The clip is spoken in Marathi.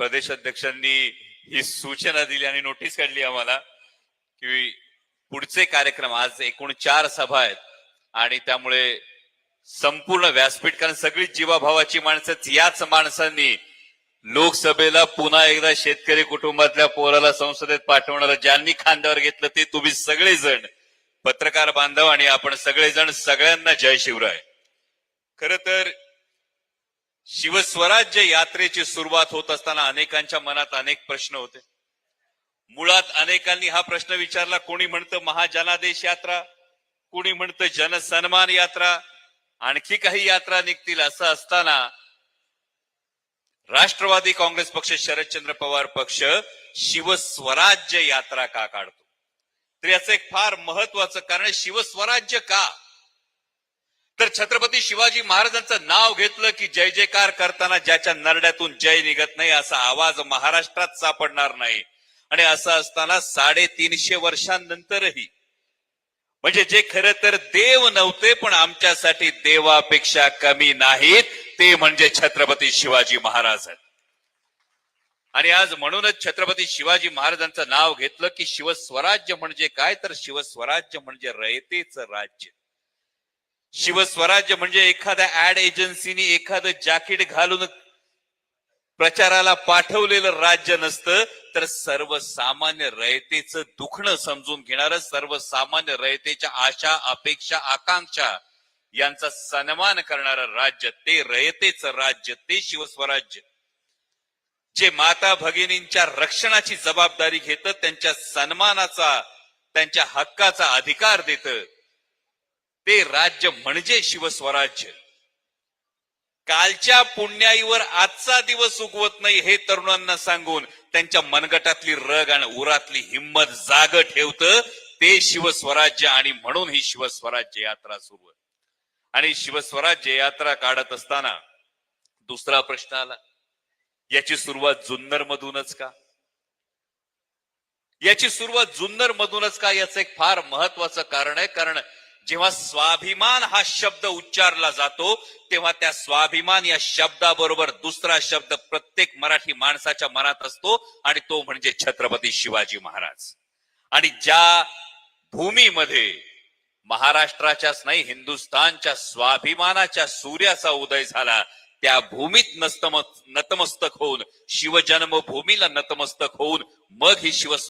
प्रदेश अध्यक्षांनी ही सूचना दिली आणि नोटीस काढली आम्हाला की पुढचे कार्यक्रम आज एकूण चार सभा आहेत आणि त्यामुळे संपूर्ण व्यासपीठ कारण सगळी जीवाभावाची माणसंच याच माणसांनी लोकसभेला पुन्हा एकदा शेतकरी कुटुंबातल्या पोराला संसदेत पाठवणार ज्यांनी खांद्यावर घेतलं ते तुम्ही सगळेजण पत्रकार बांधव आणि आपण सगळेजण सगळ्यांना जय शिवराय. खर तर शिवस्वराज्य यात्रेची सुरुवात होत असताना अनेकांच्या मनात अनेक प्रश्न होते. मुळात अनेकांनी हा प्रश्न विचारला कोणी म्हणतं महाजनादेश यात्रा कोणी म्हणतं जनसन्मान यात्रा आणखी काही यात्रा निघतील असं असताना राष्ट्रवादी काँग्रेस पक्ष शरदचंद्र पवार पक्ष शिवस्वराज्य यात्रा का काढतो? तर याचं एक फार महत्वाचं कारण आहे, शिवस्वराज्य का? तर छत्रपती शिवाजी महाराजांचं नाव घेतलं की जय जयकार करताना ज्याच्या नरड्यातून जय निघत नाही असा आवाज महाराष्ट्रात सापडणार नाही. आणि असं असताना साडेतीनशे वर्षांनंतरही म्हणजे जे खरं तर देव नव्हते पण आमच्यासाठी देवापेक्षा कमी नाहीत ते म्हणजे छत्रपती शिवाजी महाराज आहेत. आणि आज म्हणूनच छत्रपती शिवाजी महाराजांचं नाव घेतलं की शिवस्वराज्य म्हणजे काय? तर शिवस्वराज्य म्हणजे रयतेचं राज्य. शिवस्वराज्य म्हणजे एखाद्या ऍड एजन्सीनी एखादं जॅकेट घालून प्रचाराला पाठवलेलं राज्य नसतं तर सर्वसामान्य रयतेचं दुखणं समजून घेणार सर्वसामान्य रयतेच्या आशा अपेक्षा आकांक्षा यांचा सन्मान करणारं राज्य ते रयतेचं राज्य ते शिवस्वराज्य. जे माता भगिनींच्या रक्षणाची जबाबदारी घेतं त्यांच्या सन्मानाचा त्यांच्या हक्काचा अधिकार देतं ते राज्य म्हणजे शिवस्वराज्य. कालच्या पुण्याईवर आजचा दिवस उगवत नाही हे तरुणांना सांगून त्यांच्या मनगटातली रग आणि उरातली हिंमत जाग ठेवतं ते शिवस्वराज्य आणि म्हणून ही शिवस्वराज्य यात्रा सुरू आहे. आणि शिवस्वराज्य यात्रा काढत असताना दुसरा प्रश्न आला. याची सुरुवात जुन्नर मधूनच का? याची सुरुवात जुन्नर मधूनच का? याचं एक फार महत्वाचं कारण आहे. कारण जेव्हा स्वाभिमान हा शब्द उच्चारला जातो तेव्हा त्या स्वाभिमान या शब्दाबरोबर दुसरा शब्द प्रत्येक मराठी माणसाच्या मनात असतो आणि तो म्हणजे छत्रपती शिवाजी महाराज. आणि ज्या भूमीमध्ये महाराष्ट्राच्याच नाही हिंदुस्थानच्या स्वाभिमानाच्या सूर्याचा उदय झाला त्या भूमीत नस्तम नतमस्तक होऊन शिवजन्मभूमीला नतमस्तक होऊन मग ही शिव